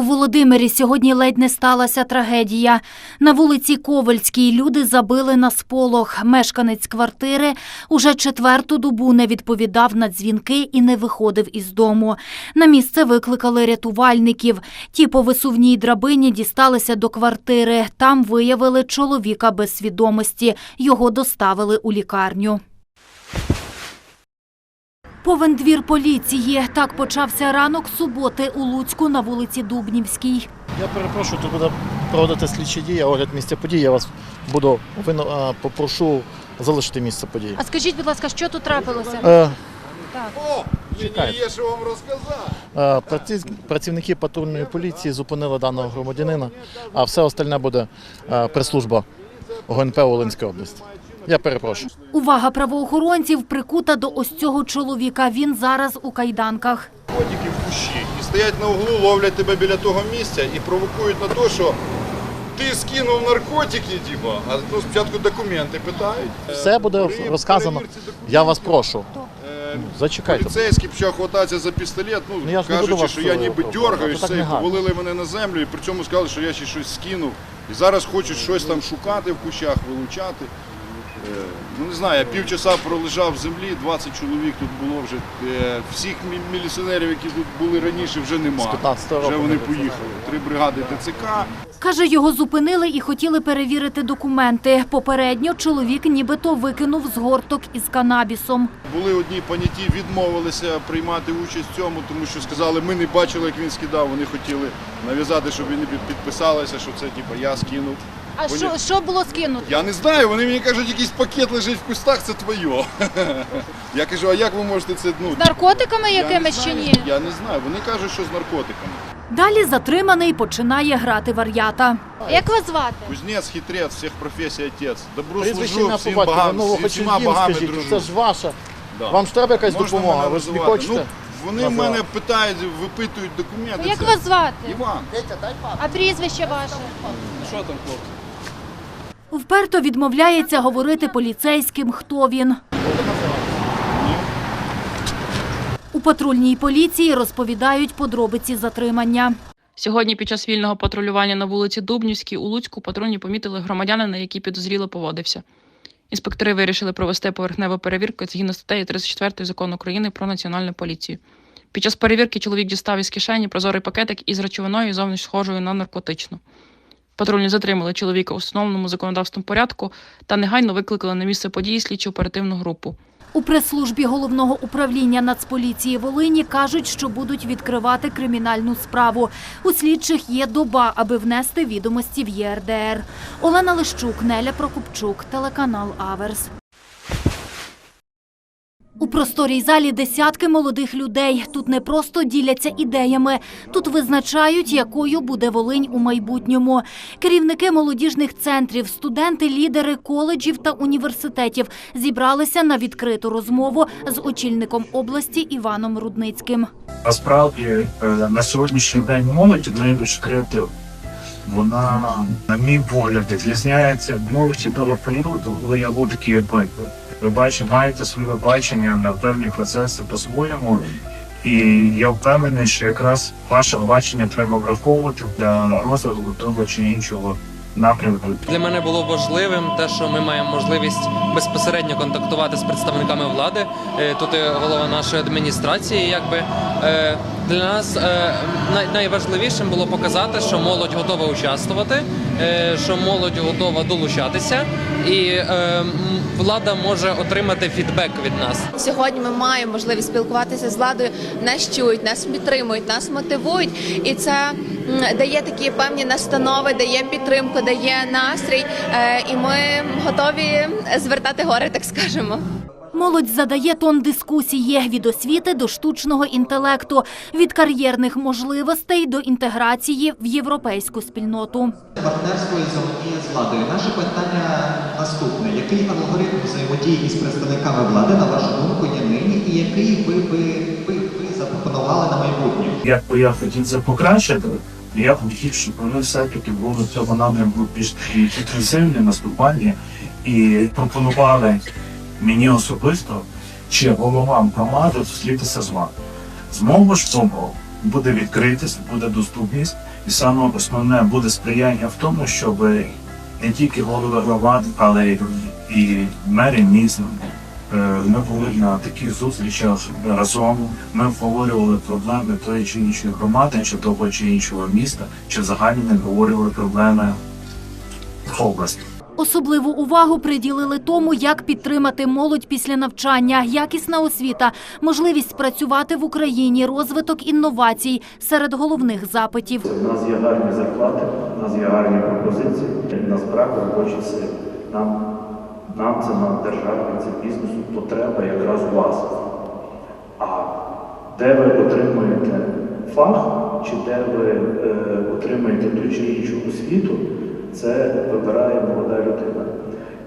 У Володимирі сьогодні ледь не сталася трагедія. На вулиці Ковальській люди забили на сполох. Мешканець квартири уже четверту добу не відповідав на дзвінки і не виходив із дому. На місце викликали рятувальників. Ті по висувній драбині дісталися до квартири. Там виявили чоловіка без свідомості. Його доставили у лікарню. Повен двір поліції. Так почався ранок суботи у Луцьку на вулиці Дубнівській. Я перепрошую, тут буде проводити слідчі дії, огляд місця події. Я вас буду повинно, попрошу залишити місце події. А скажіть, будь ласка, що тут трапилося? Е, О, мені є що вам розказати. е, Працівники патрульної поліції зупинили даного громадянина, а все остальне буде е, прес-служба ГНП Волинської області. Я перепрошую. Увага правоохоронців прикута до ось цього чоловіка. Він зараз у кайданках. Котики в кущі і стоять на углу, ловлять тебе біля того місця і провокують на те, що ти скинув наркотики, типа, а ну, спочатку документи питають. Все буде При розказано. Я вас прошу. е, Зачекайте. Поліцейський почав хвататися за пістолет, ну, Ну, я кажучи, вас, що я е, ніби е, дергаюсь, це, і повалили мене на землю, і при цьому сказали, що я ще щось скинув. І зараз хочуть щось там шукати в кущах, вилучати. Е, Ну не знаю, я півчаса пролежав в землі, 20 чоловік тут було вже. Е, Всіх міліціонерів, які тут були раніше, вже нема. З 15 року Вже вони поїхали. Три бригади ТЦК. Каже, його зупинили і хотіли перевірити документи. Попередньо чоловік нібито викинув згорток із канабісом. Були одні поняті, відмовилися приймати участь в цьому, тому що сказали, ми не бачили, як він скидав. Вони хотіли нав'язати, щоб вони під- підписалися, що це типу, я скинув. А що- що було скинуто? Я не знаю, вони мені кажуть, якийсь пакет лежить в кустах, це твоє. Я кажу, а як ви можете це ну, наркотиками я не знаю, Я не знаю. Вони кажуть, що з наркотиками. Далі затриманий починає грати вар'ята. Як вас звати? Кузнець, хитрець, всіх професій отець. Добру Прізвище служу, ім'я всім по батькові, богам, ну, всі- хоч всіма їм богами скажіть, дружу. це ж ваша. Да. Вам ж треба якась Можна допомога, мене ви ж не називати. хочете? Ну, вони називати? мене питають, випитують документи. Як Це- вас звати? Іван. А прізвище ваше? Вперто відмовляється говорити поліцейським, хто він. У патрульній поліції розповідають подробиці затримання. Сьогодні під час вільного патрулювання на вулиці Дубнівській у Луцьку патрульні помітили громадянина, який підозріло поводився. Інспектори вирішили провести поверхневу перевірку згідно статтею 34 закону України про національну поліцію. Під час перевірки чоловік дістав із кишені прозорий пакетик із речовиною зовні схожою на наркотичну. Патрульні затримали чоловіка у встановленому законодавством порядку та негайно викликали на місце події слідчо оперативну групу. У прес-службі головного управління Нацполіції Волині кажуть, що будуть відкривати кримінальну справу. У слідчих є доба, аби внести відомості в ЄРДР. Олена Лищук, Неля Прокупчук, телеканал Аверс. У просторій залі десятки молодих людей. Тут не просто діляться ідеями, тут визначають, якою буде Волинь у майбутньому. Керівники молодіжних центрів, студенти, лідери коледжів та університетів зібралися на відкриту розмову з очільником області Іваном Рудницьким. Насправді е, на сьогоднішній день молодь найбільш креативна. Вона, на мій погляд, відрізняється від молоді того періоду, коли я був такий як ви. Бачите, маєте своє бачення на певні процеси по-своєму. І я впевнений, що якраз ваше бачення треба враховувати для розвитку того чи іншого напрямку. Для мене було важливим те, що ми маємо можливість безпосередньо контактувати з представниками влади. Е, Тут голова нашої адміністрації. Якби Е, для нас е, най- найважливішим було показати, що молодь готова участвувати, е, що молодь готова долучатися, і е, влада може отримати фідбек від нас. Сьогодні ми маємо можливість спілкуватися з владою. Нас чують, нас підтримують, нас мотивують, і це дає такі певні настанови, дає підтримку, дає настрій. І ми готові звертати гори, так скажемо. Молодь задає тон дискусії від освіти до штучного інтелекту, від кар'єрних можливостей до інтеграції в європейську спільноту. партнерство і взаємодія з владою. Наше питання наступне: який алгоритм взаємодії із представниками влади, на вашу думку, є нині, і який ви би ви, ви запропонували на майбутнє? Як би я хотів це покращити, я б хотів, щоб вони все-таки були в цьому напрямку більш інтенсивні, наступальні і пропонували мені особисто чи головам громади зустрітися з вами. З ж того, буде відкритість, буде доступність, і саме основне буде сприяння в тому, щоб не тільки голови громад, але й і мери міст. е, Ми були на таких зустрічах разом. Ми обговорювали проблеми тої чи іншої громади, чи того чи іншого міста, чи взагалі не обговорювали проблеми області. Особливу увагу приділили тому, як підтримати молодь після навчання, якісна освіта, можливість працювати в Україні, розвиток інновацій серед головних запитів. У нас є гарні зарплати, у нас є гарні пропозиції, нас робочої сили. Нам, нам це на державі, це бізнесу потреба якраз вас. А де ви отримуєте фах, чи де ви е, отримуєте ту чи іншу освіту, це вибирає молода людина.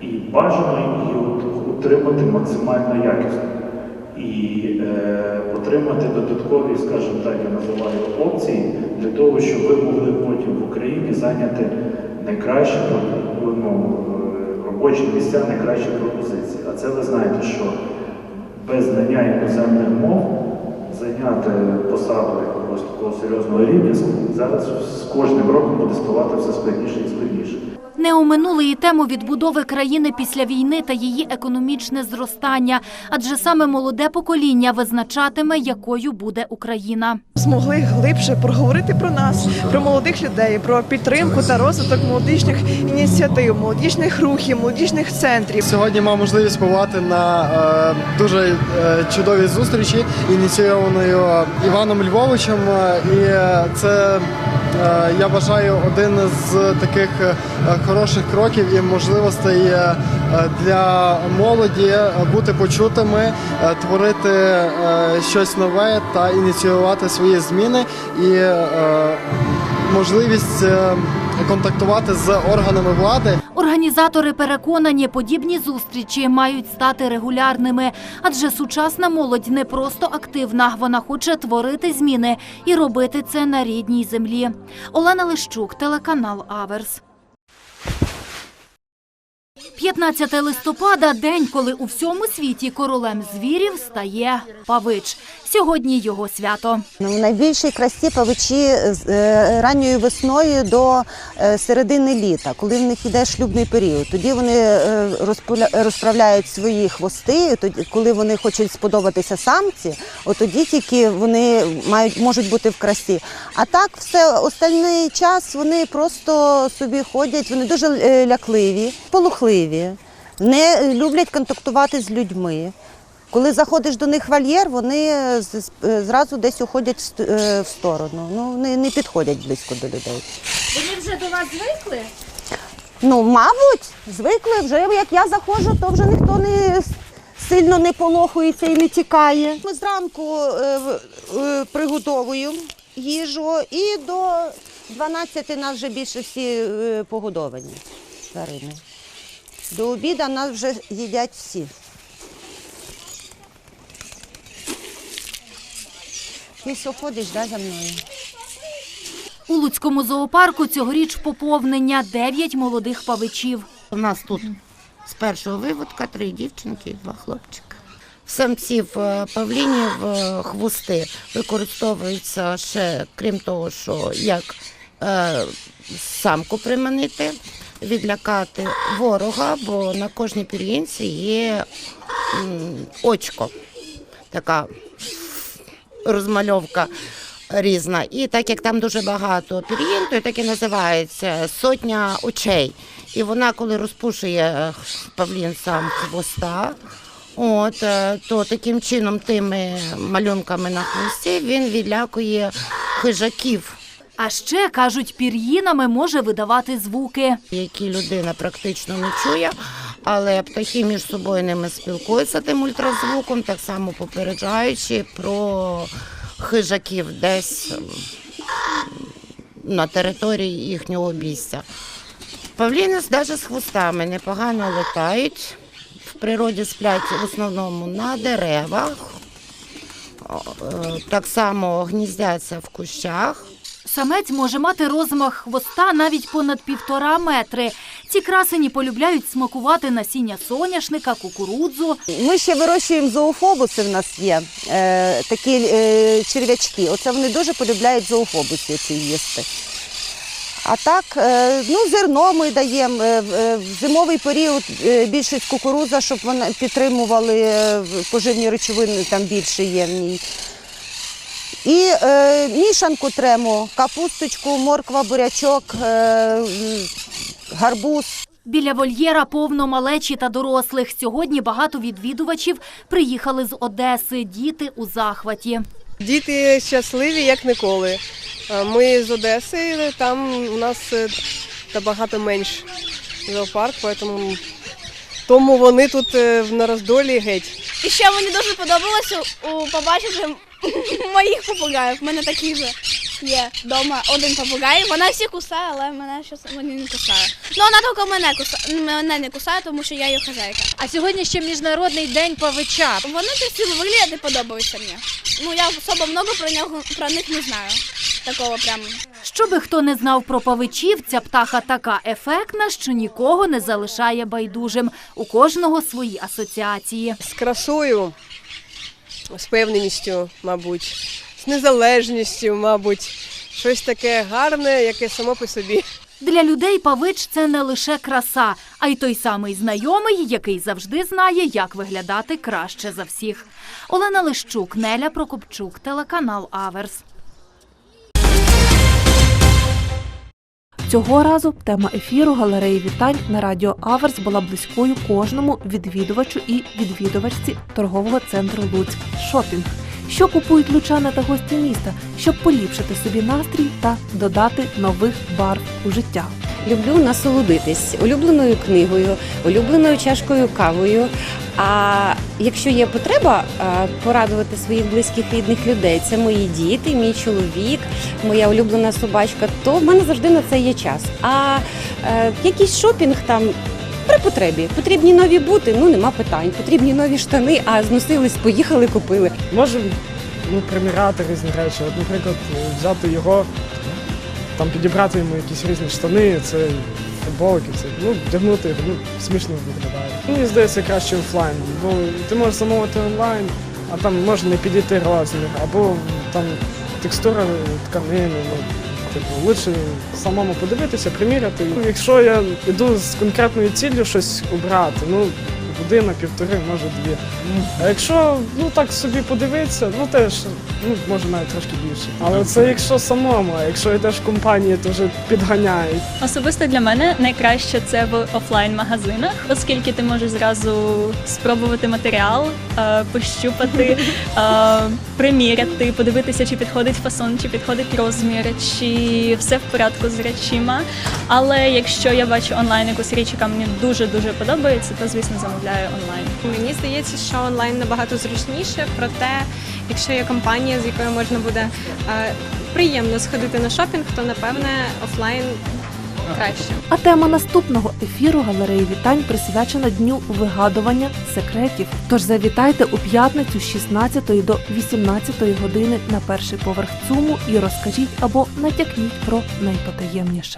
І бажано її отримати максимально якісно. І е, отримати додаткові, скажімо так, я називаю опції для того, щоб ви могли потім в Україні зайняти найкращі ну, е, робочі місця, найкращі пропозиції. А це ви знаєте, що без знання іноземних мов зайняти посаду якогось такого серйозного рівня зараз з кожним роком буде ставати все складніше і складніше. Не оминули і тему відбудови країни після війни та її економічне зростання, адже саме молоде покоління визначатиме, якою буде Україна. змогли глибше проговорити про нас, про молодих людей, про підтримку та розвиток молодіжних ініціатив, молодіжних рухів, молодіжних центрів. Сьогодні мав можливість побувати на е, дуже е, чудовій зустрічі, ініційованою Іваном Львовичем. Е, І е, це е, я вважаю один з таких е, хороших кроків і можливостей е, для молоді е, бути почутими, е, творити е, щось нове та ініціювати свої зміни і е, можливість е, контактувати з органами влади. Організатори переконані, подібні зустрічі мають стати регулярними, адже сучасна молодь не просто активна, вона хоче творити зміни і робити це на рідній землі. Олена Лищук, телеканал Аверс. 15 листопада – день, коли у всьому світі королем звірів стає павич. Сьогодні його свято. Ну, В найбільшій красі павичі з е, ранньою весною до е, середини літа, коли в них йде шлюбний період. Тоді вони е, розправляють свої хвости, тоді, коли вони хочуть сподобатися самці, тоді тільки вони мають, можуть бути в красі. А так, все остальний час вони просто собі ходять, вони дуже лякливі, полухливі, не люблять контактувати з людьми. Коли заходиш до них в вольєр, вони з- е, зразу десь уходять в е, в сторону. Ну, не, не підходять близько до людей. Вони вже до вас звикли? Ну, мабуть, звикли вже, як я заходжу, то вже ніхто не сильно не полохується і не тікає. Ми зранку е, е, приготовуємо їжу і до 12 нас вже більше всі е, погодовані тварини. До обіду нас вже їдять всі. Ти все ходиш да, за мною? У Луцькому зоопарку цьогоріч поповнення – 9 молодих павичів. У нас тут з першого виводка три дівчинки і два хлопчика. В самців е, павлінів е, хвости використовуються ще, крім того, що як е, самку приманити, відлякати ворога, бо на кожній пір'їнці є очко, така розмальовка різна. І так як там дуже багато пір'їн, то так і називається сотня очей. І вона, коли розпушує павлін сам хвоста, от, е, то таким чином тими малюнками на хвості він відлякує хижаків, А ще, кажуть, пір'їнами може видавати звуки. які людина практично не чує. Але птахи між собою ними спілкуються тим ультразвуком, так само попереджаючи про хижаків десь на території їхнього місця. Павліни навіть з хвостами непогано летають. В природі сплять в основному на деревах, е, так само гніздяться в кущах. Самець може мати розмах хвоста навіть понад півтора метри. Ці красені полюбляють смакувати насіння соняшника, кукурудзу. Ми ще вирощуємо зоофобуси. В нас є е, такі е, черв'ячки. Оце вони дуже полюбляють зоофобуси ці їсти. А так, е, ну, зерно ми даємо е, в- е, зимовий період більшість кукурудза, щоб вони підтримували поживні речовини, там більше є в ній. І е, мішанку тремо, капусточку, морква, бурячок, е, гарбуз. Біля вольєра повно малечі та дорослих. Сьогодні багато відвідувачів приїхали з Одеси. Діти у захваті. Діти щасливі, як ніколи. Е, Ми з Одеси, там у нас е, набагато менш зоопарк, тому, тому вони тут е, на роздолі геть. І ще мені дуже подобалося побачити моїх попугаїв. У мене такі же є вдома один попугай. Вона всі кусає, але мене щось мені не кусає. Ну вона тільки мене кусає, мене не кусає, тому що я її хазяйка. А сьогодні ще міжнародний день павича. Вони всі вигляди подобаються мені. Ну я особо много про нього про них не знаю. Такого прям. Щоби хто не знав про павичів, ця птаха така ефектна, що нікого не залишає байдужим. У кожного свої асоціації. З красою, з певненістю, мабуть, з незалежністю, мабуть. Щось таке гарне, яке само по собі. Для людей павич це не лише краса, а й той самий знайомий, який завжди знає, як виглядати краще за всіх. Олена Лищук, Неля Прокопчук, телеканал Аверс. Цього разу тема ефіру галереї вітань на радіо Аверс була близькою кожному відвідувачу і відвідувачці торгового центру Луцьк Шопінг. Що купують лучани та гості міста, щоб поліпшити собі настрій та додати нових барв у життя. Люблю насолодитись улюбленою книгою, улюбленою чашкою кавою. А якщо є потреба е, порадувати своїх близьких рідних людей, це мої діти, мій чоловік, моя улюблена собачка, то в мене завжди на це є час. А е, якийсь шопінг там. При потребі потрібні нові бути, ну нема питань. Потрібні нові штани, а зносились, поїхали, купили. Можемо ну, приміряти різні речі. От, наприклад, взяти його, там підібрати йому якісь різні штани, це футболки, це ну, вдягнути його, ну, смішно виглядає. Мені здається, краще офлайн, бо ти можеш замовити онлайн, а там може не підійти розмір, або там текстура тканини. Ну, Типу, лучше самому подивитися, приміряти. Ну, Якщо я йду з конкретною ціллю щось обрати, ну година, півтори, може дві. А якщо ну так собі подивитися, ну теж ну може навіть трошки більше. Але це якщо самому, а якщо йдеш в компанії, то вже підганяють. Особисто для мене найкраще це в офлайн-магазинах, оскільки ти можеш зразу спробувати матеріал, е, пощупати, е, приміряти, подивитися, чи підходить фасон, чи підходить розмір, чи все в порядку з речима. Але якщо я бачу онлайн якусь річ, яка мені дуже дуже подобається, то звісно замовляю онлайн. Мені здається, що онлайн набагато зручніше, проте, якщо є компанія, з якою можна буде е, приємно сходити на шопінг, то напевне офлайн краще. А тема наступного ефіру галереї вітань присвячена дню вигадування секретів. Тож завітайте у п'ятницю з 16 до 18 години на перший поверх ЦУМу і розкажіть або натякніть про найпотаємніше.